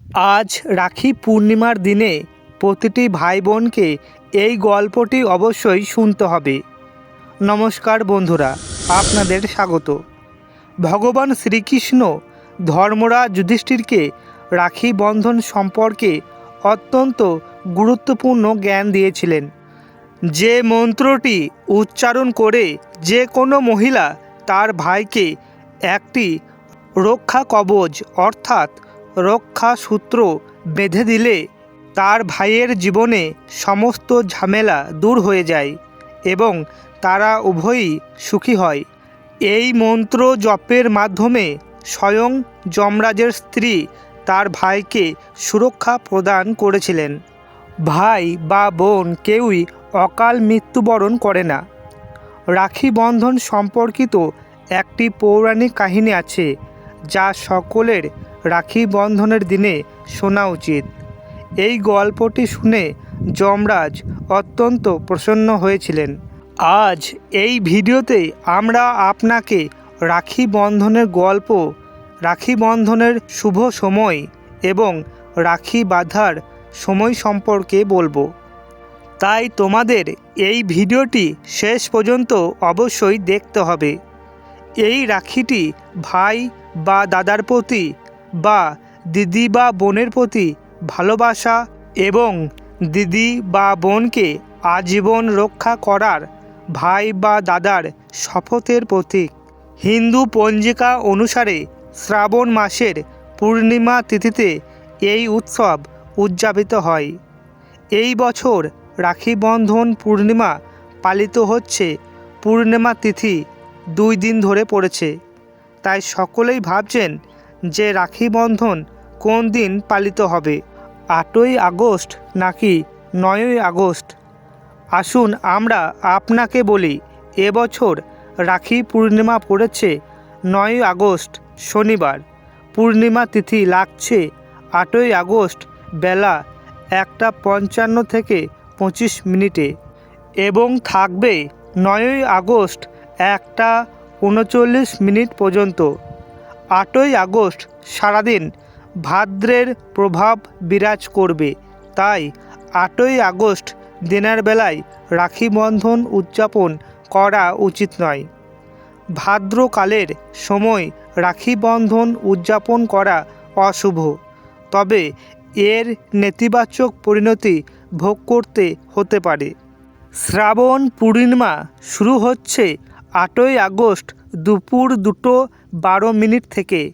আজ রাখি পূর্ণিমার দিনে প্রতিটি ভাই বোনকে এই গল্পটি অবশ্যই শুনতে হবে। নমস্কার বন্ধুরা, আপনাদের স্বাগত। ভগবান শ্রীকৃষ্ণ ধর্মরাজ যুধিষ্ঠিরকে রাখি বন্ধন সম্পর্কে অত্যন্ত গুরুত্বপূর্ণ জ্ঞান দিয়েছিলেন। যে মন্ত্রটি উচ্চারণ করে যে কোনো মহিলা তার ভাইকে একটি রক্ষা কবচ অর্থাৎ রক্ষা সূত্র বেঁধে দিলে তার ভাইয়ের জীবনে সমস্ত ঝামেলা দূর হয়ে যায় এবং তারা উভয়ই সুখী হয়। এই মন্ত্র জপের মাধ্যমে স্বয়ং যমরাজের স্ত্রী তার ভাইকে সুরক্ষা প্রদান করেছিলেন। ভাই বা বোন কেউই অকাল মৃত্যুবরণ করে না। রাখি বন্ধন সম্পর্কিত একটি পৌরাণিক কাহিনী আছে যা সকলের রাখি বন্ধনের দিনে শোনা উচিত। এই গল্পটি শুনে যমরাজ অত্যন্ত প্রসন্ন হয়েছিলেন। আজ এই ভিডিওতে আমরা আপনাকে রাখি বন্ধনের গল্প, রাখি বন্ধনের শুভ সময় এবং রাখি বাঁধার সময় সম্পর্কে বলব। তাই তোমাদের এই ভিডিওটি শেষ পর্যন্ত অবশ্যই দেখতে হবে। এই রাখিটি ভাই বা দাদার প্রতি বা দিদি বা বোনের প্রতি ভালোবাসা এবং দিদি বা বোনকে আজীবন রক্ষা করার ভাই বা দাদার শপথের প্রতীক। হিন্দু পঞ্জিকা অনুসারে শ্রাবণ মাসের পূর্ণিমা তিথিতে এই উৎসব উদযাপিত হয়। এই বছর রাখি বন্ধন পূর্ণিমা পালিত হচ্ছে। পূর্ণিমা তিথি দুই দিন ধরে পড়েছে। তাই সকলেই ভাবছেন যে রাখি বন্ধন কোন দিন পালিত হবে? আটই আগস্ট নাকি নয়ই আগস্ট? আসুন আমরা আপনাকে বলি এবছর রাখি পূর্ণিমা পড়েছে নয়ই আগস্ট, শনিবার। পূর্ণিমা তিথি লাগছে আটই আগস্ট বেলা একটা পঞ্চান্ন থেকে পঁচিশ মিনিটে এবং থাকবে নয়ই আগস্ট একটা উনচল্লিশ মিনিট পর্যন্ত। আটই আগস্ট সারাদিন ভাদ্রের প্রভাব বিরাজ করবে। তাই আটই আগস্ট দিনের বেলায় রাখি বন্ধন উদযাপন করা উচিত নয়। ভাদ্রকালের সময় রাখি বন্ধন উদযাপন করা অশুভ। তবে এর নেতিবাচক পরিণতি ভোগ করতে হতে পারে। শ্রাবণ পূর্ণিমা শুরু হচ্ছে আটই আগস্ট দুপুর দুটো বারো মিনিট থেকে।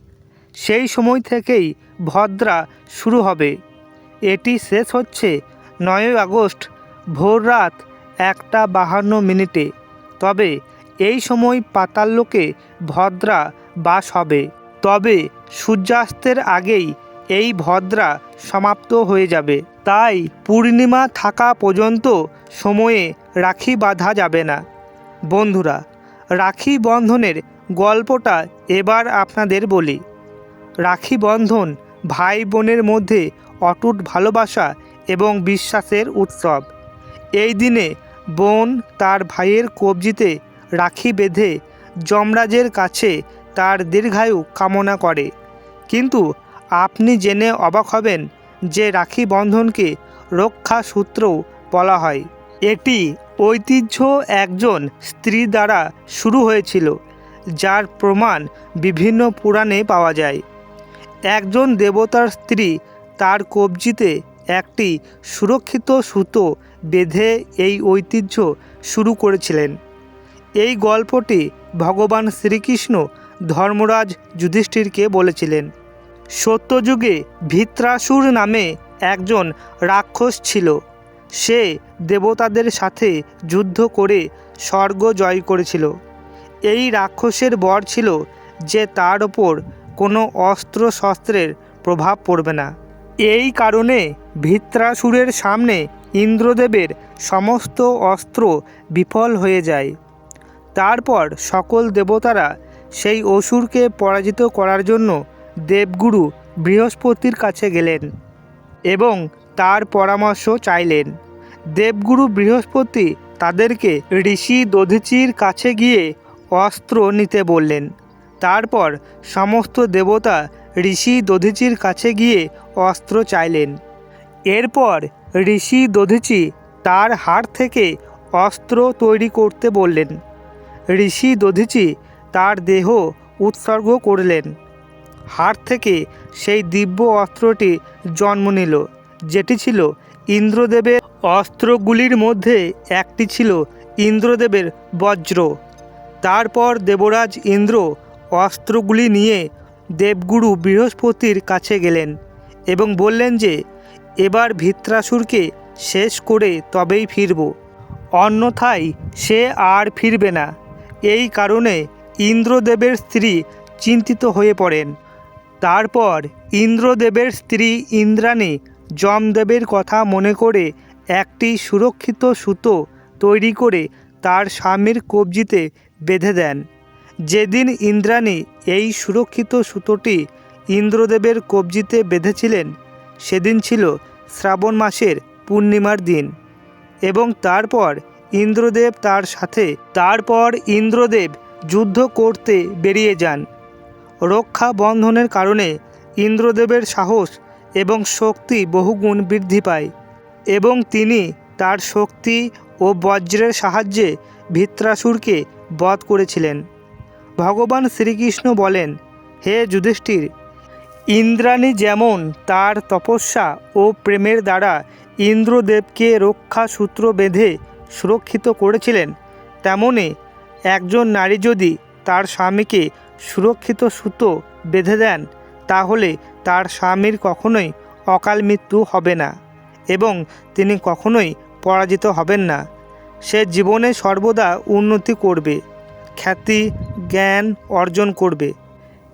সেই সময় থেকেই ভদ্রা শুরু হবে। এটি শেষ হচ্ছে নয়ই আগস্ট ভোররাত একটা বাহান্ন মিনিটে। তবে এই সময় পাতাললোকে ভদ্রা বাস হবে। তবে সূর্যাস্তের আগেই এই ভদ্রা সমাপ্ত হয়ে যাবে। তাই পূর্ণিমা থাকা পর্যন্ত সময়ে রাখি বাঁধা যাবে না। বন্ধুরা রাখি বন্ধনের গল্পটা এবার আপনাদের বলি। রাখি বন্ধন ভাই বোনের মধ্যে অটুট ভালোবাসা এবং বিশ্বাসের উৎসব। এই দিনে বোন তার ভাইয়ের কবজিতে রাখি বেঁধে যমরাজের কাছে তার দীর্ঘায়ু কামনা করে। কিন্তু আপনি জেনে অবাক হবেন যে রাখি বন্ধনকে রক্ষা সূত্রও বলা হয়। এটি ঐতিহ্য একজন স্ত্রী দ্বারা শুরু হয়েছিল, যার প্রমাণ বিভিন্ন পুরাণে পাওয়া যায়। একজন দেবতার স্ত্রী তার কবজিতে একটি সুরক্ষিত সুতো বেঁধে এই ঐতিহ্য শুরু করেছিলেন। এই গল্পটি ভগবান শ্রীকৃষ্ণ ধর্মরাজ যুধিষ্ঠিরকে বলেছিলেন। সত্যযুগে ভিত্রাসুর নামে একজন রাক্ষস ছিল। সে দেবতাদের সাথে যুদ্ধ করে স্বর্গ জয় করেছিল। এই রাক্ষসের বর ছিল যে তার ওপর কোনো অস্ত্র শস্ত্রের প্রভাব পড়বে না। এই কারণে ভিত্রাসুরের সামনে ইন্দ্রদেবের সমস্ত অস্ত্র বিফল হয়ে যায়। তারপর সকল দেবতারা সেই অসুরকে পরাজিত করার জন্য দেবগুরু বৃহস্পতির কাছে গেলেন এবং তার পরামর্শ চাইলেন। দেবগুরু বৃহস্পতি তাদেরকে ঋষি দধিচির কাছে গিয়ে অস্ত্র নিতে বললেন। তারপর সমস্ত দেবতা ঋষি দধিচির কাছে গিয়ে অস্ত্র চাইলেন। এরপর ঋষি দধিচি তার হাড় থেকে অস্ত্র তৈরি করতে বললেন। ঋষি দধিচি তার দেহ উৎসর্গ করলেন। হাড় থেকে সেই দিব্য অস্ত্রটি জন্ম নিল। যেটি ছিল ইন্দ্রদেবের অস্ত্রগুলির মধ্যে একটি ছিল ইন্দ্রদেবের বজ্র। তারপর দেবরাজ ইন্দ্র অস্ত্রগুলি নিয়ে দেবগুরু বৃহস্পতির কাছে গেলেন এবং বললেন যে, এবার ভিত্রাসুরকে শেষ করে তবেই ফিরব। অন্যথায় সে আর ফিরবে না। এই কারণে ইন্দ্রদেবের স্ত্রী চিন্তিত হয়ে পড়েন। তারপর ইন্দ্রদেবের স্ত্রী ইন্দ্রাণী যমদেবের কথা মনে করে একটি সুরক্ষিত সুতো তৈরি করে তার স্বামীর কবজিতে বেঁধে দেন। যেদিন ইন্দ্রাণী এই সুরক্ষিত সুতোটি ইন্দ্রদেবের কবজিতে বেঁধেছিলেন, সেদিন ছিল শ্রাবণ মাসের পূর্ণিমার দিন এবং তারপর ইন্দ্রদেব তার সাথে, তারপর ইন্দ্রদেব যুদ্ধ করতে বেরিয়ে যান। রক্ষা বন্ধনের কারণে ইন্দ্রদেবের সাহস এবং শক্তি বহুগুণ বৃদ্ধি পায় এবং তিনি তার শক্তি ও বজ্রের সাহায্যে ভিত্রাসুরকে বধ করেছিলেন। ভগবান শ্রীকৃষ্ণ বলেন, হে যুধিষ্ঠির, ইন্দ্রাণী যেমন তার তপস্যা ও প্রেমের দ্বারা ইন্দ্রদেবকে রক্ষা সূত্র বেঁধে সুরক্ষিত করেছিলেন, তেমনি একজন নারী যদি তার স্বামীকে সুরক্ষিত সুতো বেঁধে দেন, তাহলে তার স্বামীর কখনোই অকাল মৃত্যু হবে না এবং তিনি কখনোই পরাজিত হবেন না। সে জীবনে সর্বদা উন্নতি করবে, খ্যাতি, জ্ঞান অর্জন করবে।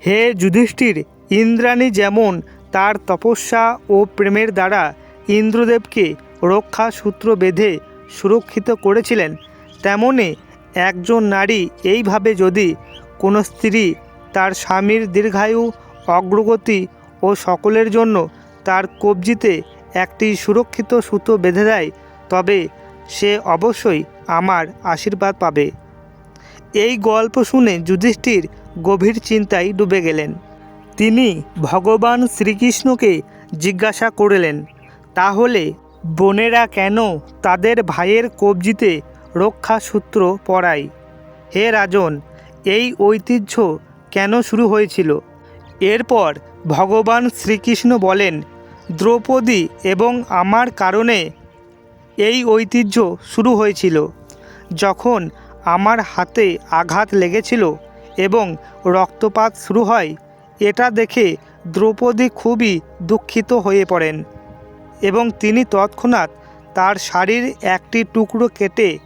হে যুধিষ্ঠির, ইন্দ্রাণী যেমন তার তপস্যা ও প্রেমের দ্বারা ইন্দ্রদেবকে রক্ষা সূত্র বেঁধে সুরক্ষিত করেছিলেন, তেমনি একজন নারী এইভাবে যদি কোনো স্ত্রী তার স্বামীর দীর্ঘায়ু, অগ্রগতি ও সকলের জন্য তার কবজিতে একটি সুরক্ষিত সুতো বেঁধে দেয়, তবে সে অবশ্যই আমার আশীর্বাদ পাবে। এই গল্প শুনে যুধিষ্ঠির গভীর চিন্তায় ডুবে গেলেন। তিনি ভগবান শ্রীকৃষ্ণকে জিজ্ঞাসা করলেন, তাহলে বোনেরা কেন তাদের ভাইয়ের কবজিতে রক্ষা সূত্র পরায়? হে রাজন, এই ঐতিহ্য কেন শুরু হয়েছিল? এরপর ভগবান শ্রীকৃষ্ণ বলেন, দ্রৌপদী এবং আমার কারণে এই ঐতিহ্য শুরু হয়েছিল। যখন আমার হাতে আঘাত লেগেছিল এবং রক্তপাত শুরু হয়, এটা দেখে দ্রৌপদী খুবই দুঃখিত হয়ে পড়েন এবং তিনি তৎক্ষণাৎ তার শাড়ির একটি টুকরো কেটে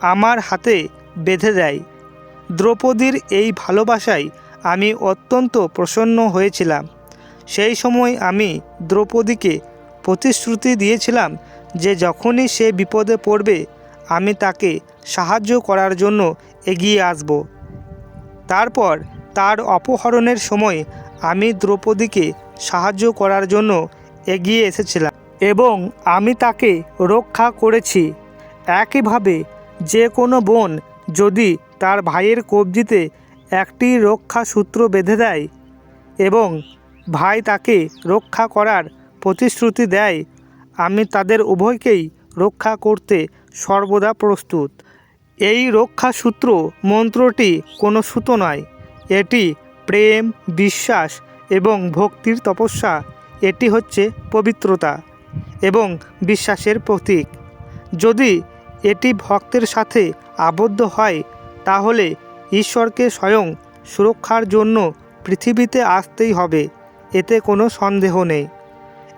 আমার হাতে বেঁধে দেয়। দ্রৌপদীর এই ভালোবাসায় আমি অত্যন্ত প্রসন্ন হয়েছিলাম। সেই সময় আমি দ্রৌপদীকে প্রতিশ্রুতি দিয়েছিলাম যে যখনই সে বিপদে পড়বে, আমি তাকে সাহায্য করার জন্য এগিয়ে আসব। তারপর তার অপহরণের সময় আমি দ্রৌপদীকে সাহায্য করার জন্য এগিয়ে এসেছিলাম এবং আমি তাকে রক্ষা করেছি। একইভাবে যে কোনো বোন যদি তার ভাইয়ের কবজিতে একটি রক্ষা সূত্র বেঁধে দেয় এবং ভাই তাকে রক্ষা করার প্রতিশ্রুতি দেয়, আমি তাদের উভয়কেই রক্ষা করতে সর্বদা প্রস্তুত। এই রক্ষা সূত্র মন্ত্রটি কোনো সুতো নয়, এটি প্রেম, বিশ্বাস এবং ভক্তির তপস্যা। এটি হচ্ছে পবিত্রতা এবং বিশ্বাসের প্রতীক। যদি এটি ভক্তের সাথে আবদ্ধ হয়, তাহলে ঈশ্বরকে স্বয়ং সুরক্ষার জন্য পৃথিবীতে আসতেই হবে, এতে কোনো সন্দেহ নেই।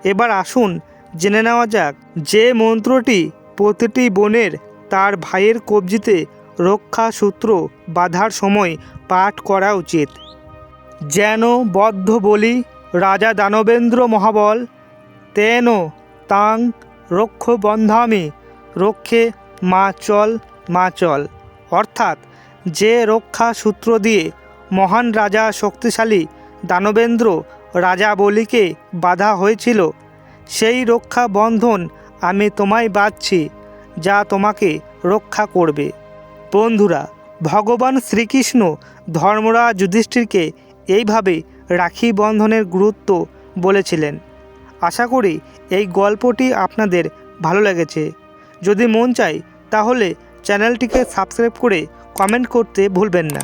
এবার আসুন, জেনে নেওয়া যাক যে মন্ত্রটি প্রতিটি বোনের তার ভাইয়ের কবজিতে রক্ষা সূত্র বাঁধার সময় পাঠ করা উচিত। যেন বদ্ধ বলি রাজা দানবেন্দ্র মহাবল, তেন তাং রক্ষ বন্ধামি রক্ষে মা চল মা চল। অর্থাৎ যে রক্ষা সূত্র দিয়ে মহান রাজা শক্তিশালী দানবেন্দ্র রাজা বলিকে বাধা হয়েছিল, সেই রক্ষা বন্ধন আমি তোমায় বাঁধছি, যা তোমাকে রক্ষা করবে। বন্ধুরা, ভগবান শ্রীকৃষ্ণ ধর্মরাজ যুধিষ্ঠিরকে এইভাবে রাখি বন্ধনের গুরুত্ব বলেছিলেন। আশা করি এই গল্পটি আপনাদের ভালো লেগেছে। যদি মন চায়, তাহলে চ্যানেলটিকে সাবস্ক্রাইব করে কমেন্ট করতে ভুলবেন না।